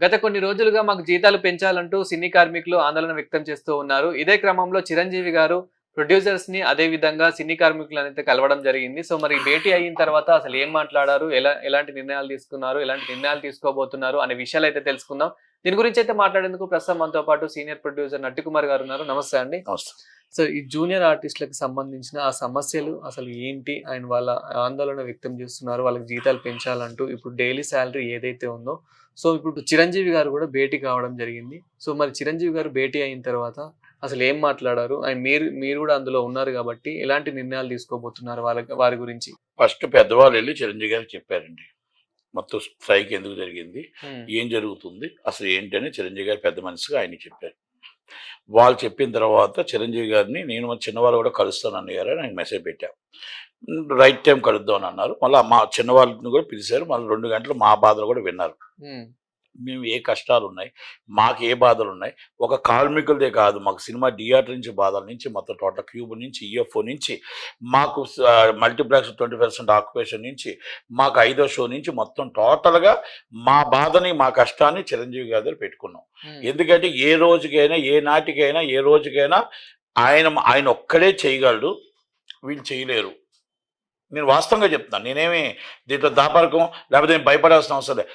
గత కొన్ని రోజులుగా మాకు జీతాలు పెంచాలంటూ సినీ కార్మికులు ఆందోళన వ్యక్తం చేస్తూ ఉన్నారు. ఇదే క్రమంలో చిరంజీవి గారు ప్రొడ్యూసర్స్ని అదే విధంగా సినీ కార్మికులను అయితే కలవడం జరిగింది. సో మరి భేటీ అయిన తర్వాత అసలు ఏం మాట్లాడారు? ఎలా ఎలాంటి నిర్ణయాలు తీసుకున్నారు? ఎలాంటి నిర్ణయాలు తీసుకోబోతున్నారు? అనే విషయాలు అయితే తెలుసుకుందాం. దీని గురించి అయితే మాట్లాడేందుకు ప్రస్తుతం మనతో పాటు సీనియర్ ప్రొడ్యూసర్ నట్టి కుమార్ గారు ఉన్నారు. నమస్తే అండి. సో ఈ జూనియర్ ఆర్టిస్టులకు సంబంధించిన ఆ సమస్యలు అసలు ఏంటి? ఆయన వాళ్ళ ఆందోళన వ్యక్తం చేస్తున్నారు. వాళ్ళకి జీతాలు పెంచాలంటూ ఇప్పుడు డైలీ శాలరీ ఏదైతే ఉందో సో ఇప్పుడు చిరంజీవి గారు కూడా భేటీ కావడం జరిగింది. సో మరి చిరంజీవి గారు భేటీ అయిన తర్వాత అసలు ఏం మాట్లాడారు? అండ్ మీరు మీరు కూడా అందులో ఉన్నారు కాబట్టి ఎలాంటి నిర్ణయాలు తీసుకోబోతున్నారు వాళ్ళ వారి గురించి? ఫస్ట్ పెద్దవాళ్ళు వెళ్ళి చిరంజీవి గారికి చెప్పారండి. మొత్తం స్ట్రైక్ ఎందుకు జరిగింది? ఏం జరుగుతుంది? అసలు ఏంటని చిరంజీవి గారు పెద్ద మనిషిగా ఆయన చెప్పారు. వాళ్ళు చెప్పిన తర్వాత చిరంజీవి గారిని నేను మా చిన్నవాళ్ళు కూడా కలుస్తాను అన్నగారు అని ఆయన మెసేజ్ పెట్టాం. రైట్ టైం కలుద్దాం అని అన్నారు. మళ్ళీ మా చిన్నవాళ్ళని కూడా పిలిచారు. మళ్ళీ రెండు గంటలు మా బాధలు కూడా విన్నారు. మేము ఏ కష్టాలు ఉన్నాయి మాకు ఏ బాధలు ఉన్నాయి ఒక కార్మికులదే కాదు మాకు సినిమా థియేటర్ నుంచి బాధల నుంచి మొత్తం టోటల్ క్యూబ్ నుంచి ఈఎఫ్ఓ నుంచి మాకు మల్టీప్లెక్స్ ట్వంటీ పర్సెంట్ ఆక్యుపేషన్ నుంచి మాకు ఐదో షో నుంచి మొత్తం టోటల్గా మా బాధని మా కష్టాన్ని చిరంజీవి గారి దగ్గర పెట్టుకున్నాం. ఎందుకంటే ఏ రోజుకైనా ఏ నాటికైనా ఏ రోజుకైనా ఆయన ఆయన ఒక్కడే చేయగలడు వీళ్ళు చేయలేరు. నేను వాస్తవంగా చెప్తున్నాను. నేనేమి దీంట్లో దాపరకం లేకపోతే నేను భయపడాల్సిన అవసరం లేదు.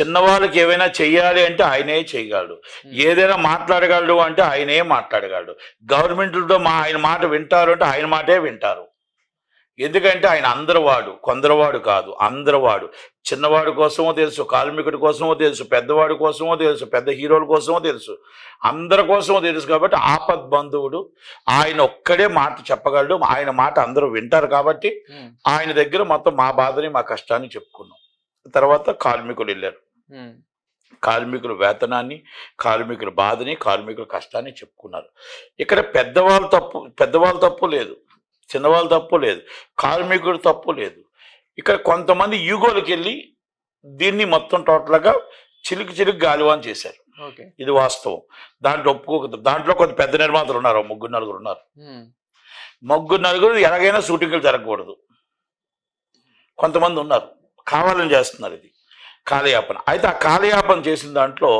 చిన్నవాళ్ళకి ఏమైనా చెయ్యాలి అంటే ఆయనే చేయగలడు ఏదైనా మాట్లాడగలడు అంటే ఆయనే మాట్లాడగలడు. గవర్నమెంట్లతో మా ఆయన మాట వింటారు అంటే ఆయన మాటే వింటారు. ఎందుకంటే ఆయన అందరివాడు కొందరివాడు కాదు అందరివాడు. చిన్నవాడి కోసమో తెలుసు కార్మికుడి కోసమో తెలుసు పెద్దవాడి కోసమో తెలుసు పెద్ద హీరోల కోసమో తెలుసు. అందరి కోసమో తెలుసు కాబట్టి ఆపద్ బంధువుడు ఆయన ఒక్కడే మాట చెప్పగలడు. ఆయన మాట అందరూ వింటారు కాబట్టి ఆయన దగ్గర మొత్తం మా బాధని మా కష్టాన్ని చెప్పుకున్నాం. తర్వాత కార్మికులు వెళ్ళారు. కార్మికుల వేతనాన్ని కార్మికుల బాధని కార్మికుల కష్టాన్ని చెప్పుకున్నారు. ఇక్కడ పెద్దవాళ్ళు తప్పు పెద్దవాళ్ళు తప్పు లేదు. చిన్నవాళ్ళు తప్పు లేదు కార్మికుడు తప్పు లేదు. ఇక్కడ కొంతమంది యూగోలకు వెళ్ళి దీన్ని మొత్తం టోటల్గా చిలుకు చిలుకు గాలివాన్ చేశారు. ఇది వాస్తవం. దాంట్లో ఒప్పుకోక దాంట్లో కొంత పెద్ద నిర్మాతలు ఉన్నారు ముగ్గురు నలుగురు ఉన్నారు. ముగ్గురు నలుగురు ఎలాగైనా షూటింగ్లు జరగకూడదు. కొంతమంది ఉన్నారు కావాలని చేస్తున్నారు ఇది కాలయాపన. అయితే ఆ కాలయాపన చేసిన దాంట్లో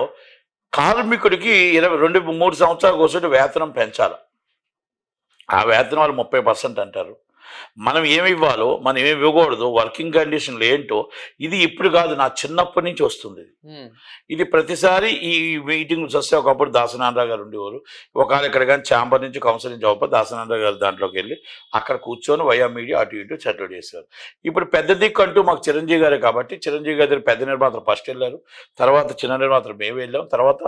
కార్మికుడికి ఇరవై రెండు మూడు సంవత్సరాల కోసం వేతనం పెంచాలి. ఆ వేతనం వాళ్ళు ముప్పై పర్సెంట్ అంటారు. మనం ఏమి ఇవ్వాలో మనం ఏమి ఇవ్వకూడదు వర్కింగ్ కండిషన్లు ఏంటో ఇది ఇప్పుడు కాదు నా చిన్నప్పటి నుంచి వస్తుంది. ఇది. ప్రతిసారి ఈ మీటింగ్స్ వస్తే ఒకప్పుడు దాసనారాయణ గారు ఉండేవారు. ఒకవేళ ఇక్కడ కానీ ఛాంబర్ నుంచి కౌన్సిల్ నుంచి అవ్వకపోతే దాసనారాయణ గారు దాంట్లోకి వెళ్ళి అక్కడ కూర్చొని వయా మీడియా అటు ఇటు సెటిల్ చేశారు ఇప్పుడు పెద్ద దిక్కు అంటూ మాకు చిరంజీవి గారే కాబట్టి చిరంజీవి గారి దగ్గర పెద్ద నిర్మాతలు ఫస్ట్ వెళ్ళారు. తర్వాత చిన్న నిర్మాతలు మేము వెళ్ళాం. తర్వాత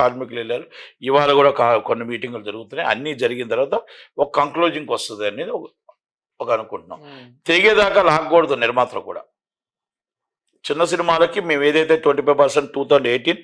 కార్మికులు వెళ్ళారు. ఇవాళ కూడా కొన్ని మీటింగులు జరుగుతున్నాయి. అన్నీ జరిగిన తర్వాత ఒక కంక్లూజింగ్కి వస్తుంది అనేది ఒక- అనుకుంటున్నాం. ఉమ్, తెగేదాకా లాగకూడదు నిర్మాతలు కూడా. చిన్న సినిమాలకి మేము ఏదైతే twenty five percent two thousand eighteen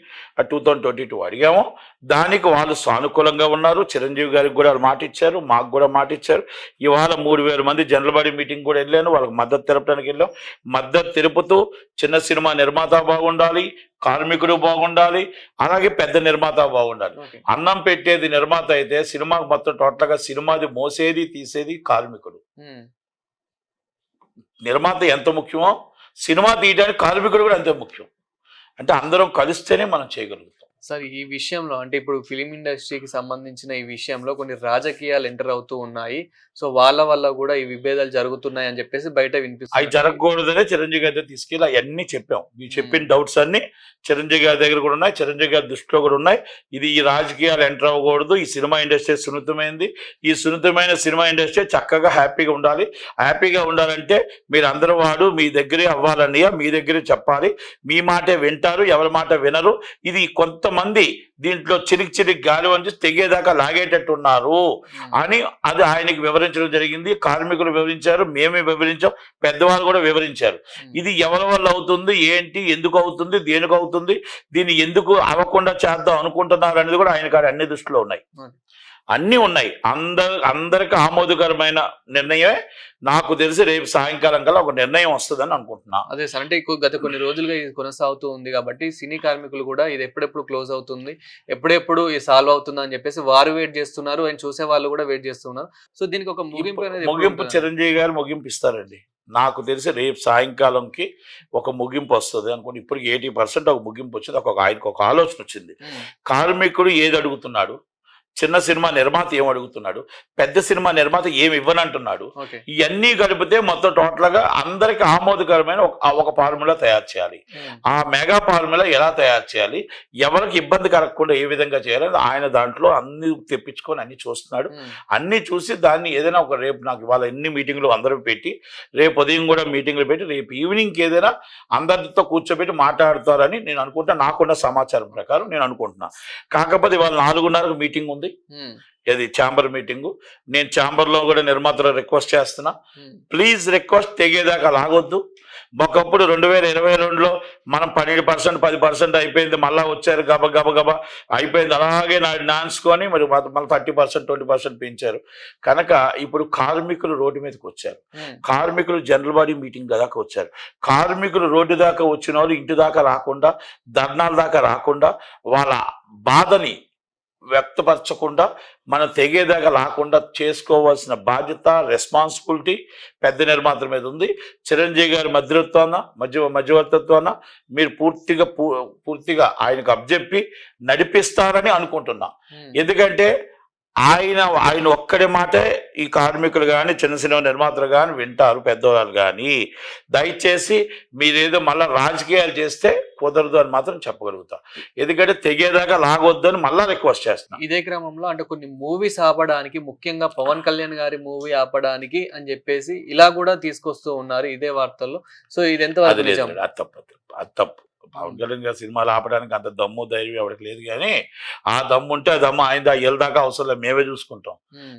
two thousand twenty two అడిగామో దానికి వాళ్ళు సానుకూలంగా ఉన్నారు. చిరంజీవి గారికి కూడా వాళ్ళు మాట ఇచ్చారు. మాకు కూడా మాట ఇచ్చారు. ఇవాళ మూడు వేల మంది జనరల్ బాడీ మీటింగ్ కూడా వెళ్ళాను. వాళ్ళకి మద్దతు తెలపడానికి వెళ్ళాం. మద్దతు తెలుపుతూ చిన్న సినిమా నిర్మాత బాగుండాలి. కార్మికుడు బాగుండాలి అలాగే పెద్ద నిర్మాత బాగుండాలి. అన్నం పెట్టేది నిర్మాత అయితే సినిమాకు మొత్తం టోటల్గా సినిమాది మోసేది తీసేది కార్మికుడు. నిర్మాత ఎంత ముఖ్యమో సినిమా తీయడానికి కార్మికుడు కూడా అంతే ముఖ్యం. అంటే అందరం కలిస్తేనే మనం చేయగలుగుతాం. సార్ ఈ విషయంలో అంటే ఇప్పుడు ఫిలిం ఇండస్ట్రీకి సంబంధించిన ఈ విషయంలో కొన్ని రాజకీయాలు ఎంటర్ అవుతూ ఉన్నాయి. సో వాళ్ళ వల్ల కూడా ఈ విభేదాలు జరుగుతున్నాయి అని చెప్పేసి బయట అవి వినిపిస్తుంది జరగకూడదనే చిరంజీవి గారి దగ్గర తీసుకెళ్ళి అవన్నీ చెప్పాం. ఈ చెప్పిన డౌట్స్ అన్ని చిరంజీవి గారి దగ్గర కూడా ఉన్నాయి. చిరంజీవి గారి దృష్టిలో కూడా ఉన్నాయి. ఇది ఈ రాజకీయాలు ఎంటర్ అవ్వకూడదు. ఈ సినిమా ఇండస్ట్రీ సున్నితమైంది. ఈ సున్నితమైన సినిమా ఇండస్ట్రీ చక్కగా హ్యాపీగా ఉండాలి. హ్యాపీగా ఉండాలంటే మీరు అందరూ వాడు మీ దగ్గరే అవ్వాలన్నయ్య మీ దగ్గరే చెప్పాలి. మీ మాటే వింటారు ఎవరి మాట వినరు. ఇది కొంతమంది దీంట్లో చిరిగి చిరిగి గాలి వంచి తెగేదాకా లాగేటట్టు ఉన్నారు అని అది ఆయనకి వివరించడం జరిగింది. కార్మికులు వివరించారు మేమే వివరించాం పెద్దవాళ్ళు కూడా వివరించారు. ఇది ఎవరి వల్ల అవుతుంది ఏంటి ఎందుకు అవుతుంది దేనికి అవుతుంది దీన్ని ఎందుకు అవ్వకుండా చేద్దాం అనుకుంటున్నారు అనేది కూడా ఆయన కాడ అన్ని దృష్టిలో ఉన్నాయి. అన్నీ ఉన్నాయి. అందరు అందరికి ఆమోదకరమైన నిర్ణయమే. నాకు తెలిసి రేపు సాయంకాలం కల్లా ఒక నిర్ణయం వస్తుందని అనుకుంటున్నా. అదే సార్ అంటే ఎక్కువ గత కొన్ని రోజులుగా ఇది కొనసాగుతూ ఉంది కాబట్టి సినీ కార్మికులు కూడా ఇది ఎప్పుడెప్పుడు క్లోజ్ అవుతుంది ఎప్పుడెప్పుడు ఇది సాల్వ్ అవుతుంది అని చెప్పేసి వారు వెయిట్ చేస్తున్నారు. అండ్ చూసే వాళ్ళు కూడా వెయిట్ చేస్తున్నారు. సో దీనికి ఒక ముగింపు అనేది ముగింపు? చిరంజీవి గారు ముగింపు ఇస్తారండి. నాకు తెలిసి రేపు సాయంకాలంకి ఒక ముగింపు వస్తుంది అనుకోండి. ఇప్పటికి ఎయిటీ పర్సెంట్ ఒక ముగింపు వచ్చింది. ఒక ఆయనకు ఒక ఆలోచన వచ్చింది. కార్మికుడు ఏది అడుగుతున్నాడు? చిన్న సినిమా నిర్మాత ఏం అడుగుతున్నాడు? పెద్ద సినిమా నిర్మాత ఏమి ఇవ్వనంటున్నాడు? ఇవన్నీ కలిపితే మొత్తం టోటల్గా అందరికి ఆమోదకరమైన ఒక- ఫార్ములా తయారు చేయాలి. ఉమ్, ఆ మెగా ఫార్ములా ఎలా తయారు చేయాలి? ఎవరికి ఇబ్బంది కలగకుండా ఏ విధంగా చేయాలి? ఆయన దాంట్లో అన్ని తెప్పించుకొని అన్ని చూస్తున్నాడు. ఉమ్, అన్ని చూసి దాన్ని ఏదైనా ఒక రేపు నాకు ఇవాళ ఎన్ని మీటింగ్లు అందరూ పెట్టి రేపు ఉదయం కూడా మీటింగ్లు పెట్టి రేపు ఈవినింగ్కి ఏదైనా అందరితో కూర్చోబెట్టి మాట్లాడతారని నేను అనుకుంటా. నాకున్న సమాచారం ప్రకారం నేను అనుకుంటున్నా. కాకపోతే ఇవాళ నాలుగున్నరకు మీటింగ్ ఉంది. ఉమ్, ఇది ఛాంబర్ మీటింగు? నేను ఛాంబర్లో కూడా నిర్మాతలు రిక్వెస్ట్ చేస్తున్నా. ప్లీజ్ రిక్వెస్ట్ తెగేదాకా లాగొద్దు. ఒకప్పుడు రెండు వేల ఇరవై రెండులో మనం పన్నెండు పర్సెంట్ పది పర్సెంట్ అయిపోయింది. మళ్ళీ వచ్చారు గబ గబ గబ అయిపోయింది. అలాగే నా నాన్సుకొని మరి మళ్ళీ థర్టీ పర్సెంట్ ట్వంటీ పర్సెంట్ పెంచారు. కనుక ఇప్పుడు కార్మికులు రోడ్డు మీదకి వచ్చారు. కార్మికులు జనరల్ బాడీ మీటింగ్ దాకా వచ్చారు. కార్మికులు రోడ్డు దాకా వచ్చిన వాళ్ళు ఇంటి దాకా రాకుండా ధర్నాల దాకా రాకుండా వాళ్ళ బాధని వ్యక్తపరచకుండా మనం తెగేదాకా రాకుండా చేసుకోవాల్సిన బాధ్యత రెస్పాన్సిబిలిటీ పెద్ద నిర్మాతల మీద ఉంది. చిరంజీవి గారి మధ్యవర్త్వాన మధ్య మధ్యవర్తిత్వాన మీరు పూర్తిగా పూ- పూర్తిగా ఆయనకు అబ్జెప్పి నడిపిస్తారని అనుకుంటున్నా. ఎందుకంటే ఆయన ఆయన ఒక్కడి మాటే ఈ కార్మికులు కానీ చిన్న సినిమా నిర్మాతలు కానీ వింటారు పెద్దవాళ్ళు కానీ దయచేసి మీరేదో మళ్ళీ రాజకీయాలు చేస్తే కుదరదు అని మాత్రం చెప్పగలుగుతా. ఎందుకంటే తెగేదాకా లాగొద్దని మళ్ళీ రిక్వెస్ట్ చేస్తున్నా. ఇదే క్రమంలో అంటే కొన్ని మూవీస్ ఆపడానికి ముఖ్యంగా పవన్ కళ్యాణ్ గారి మూవీ ఆపడానికి అని చెప్పేసి ఇలా కూడా తీసుకొస్తూ ఉన్నారు ఇదే వార్తల్లో. సో ఇది నిజం? అది తప్పు అది తప్పు. పవన్ కళ్యాణ్ గారి సినిమాలు ఆపడానికి అంత దమ్ము ధైర్యం ఎవరికి లేదు కానీ ఆ దమ్ము ఉంటే ఆ దమ్ము ఆయన దాకా అవసరం లేదు. మేమే చూసుకుంటాం.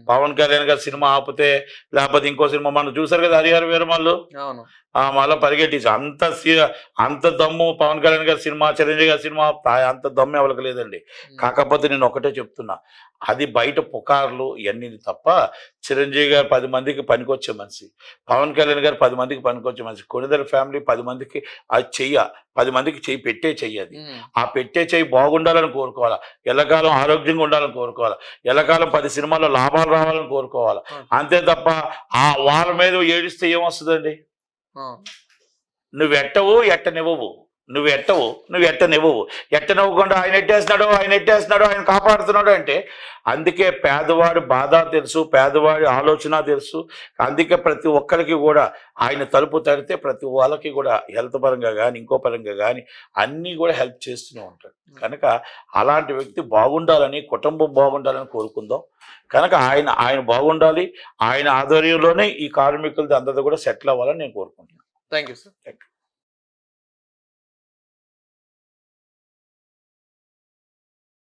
పవన్ కళ్యాణ్ గారి సినిమా ఆపితే లేకపోతే ఇంకో సినిమా మనం చూసారు కదా హరిహర ఆ మళ్ళీ పరిగెట్టించి. అంత అంత దమ్ము పవన్ కళ్యాణ్ గారి సినిమా చిరంజీవి గారి సినిమా అంత దమ్ము ఎవరికి లేదండి. కాకపోతే నేను ఒకటే చెప్తున్నా. అది బయట పుకార్లు ఇవన్నీ తప్ప చిరంజీవి గారు పది మందికి పనికొచ్చే మనిషి పవన్ కళ్యాణ్ గారు పది మందికి పనికొచ్చే మనిషి కొనిదల ఫ్యామిలీ పది మందికి అది చెయ్య పది మందికి చెయ్యి పెట్టే చెయ్యది ఉమ్, ఆ పెట్టే చెయ్యి బాగుండాలని కోరుకోవాలా? ఎల్లకాలం ఆరోగ్యంగా ఉండాలని కోరుకోవాలా? ఎల్లకాలం పది సినిమాల్లో లాభాలు రావాలని కోరుకోవాలా. అంతే తప్ప ఆ వాళ్ళ మీద ఏడిస్తే ఏమొస్తుందండి. నువ్వు ఎట్టవు ఎట్టనివ్వవు. నువ్వు ఎట్టవు నువ్వు ఎట్టనివ్వవు ఎట్టనివ్వకుండా ఆయన ఎట్టేస్తున్నాడు ఆయన ఎట్టేస్తున్నాడు ఆయన కాపాడుతున్నాడు అంటే అందుకే పేదవాడి బాధ తెలుసు పేదవాడి ఆలోచన తెలుసు. అందుకే ప్రతి ఒక్కరికి కూడా ఆయన తలుపు తడితే ప్రతి వాళ్ళకి కూడా హెల్త్ పరంగా కానీ ఇంకో పరంగా కానీ అన్నీ కూడా హెల్ప్ చేస్తూనే ఉంటాడు. కనుక అలాంటి వ్యక్తి బాగుండాలని కుటుంబం బాగుండాలని కోరుకుందాం. కనుక ఆయన ఆయన బాగుండాలి ఆయన ఆధ్వర్యంలోనే ఈ కార్మికులది అందరిది కూడా సెటిల్ అవ్వాలని నేను కోరుకుంటున్నాను. Thank you sir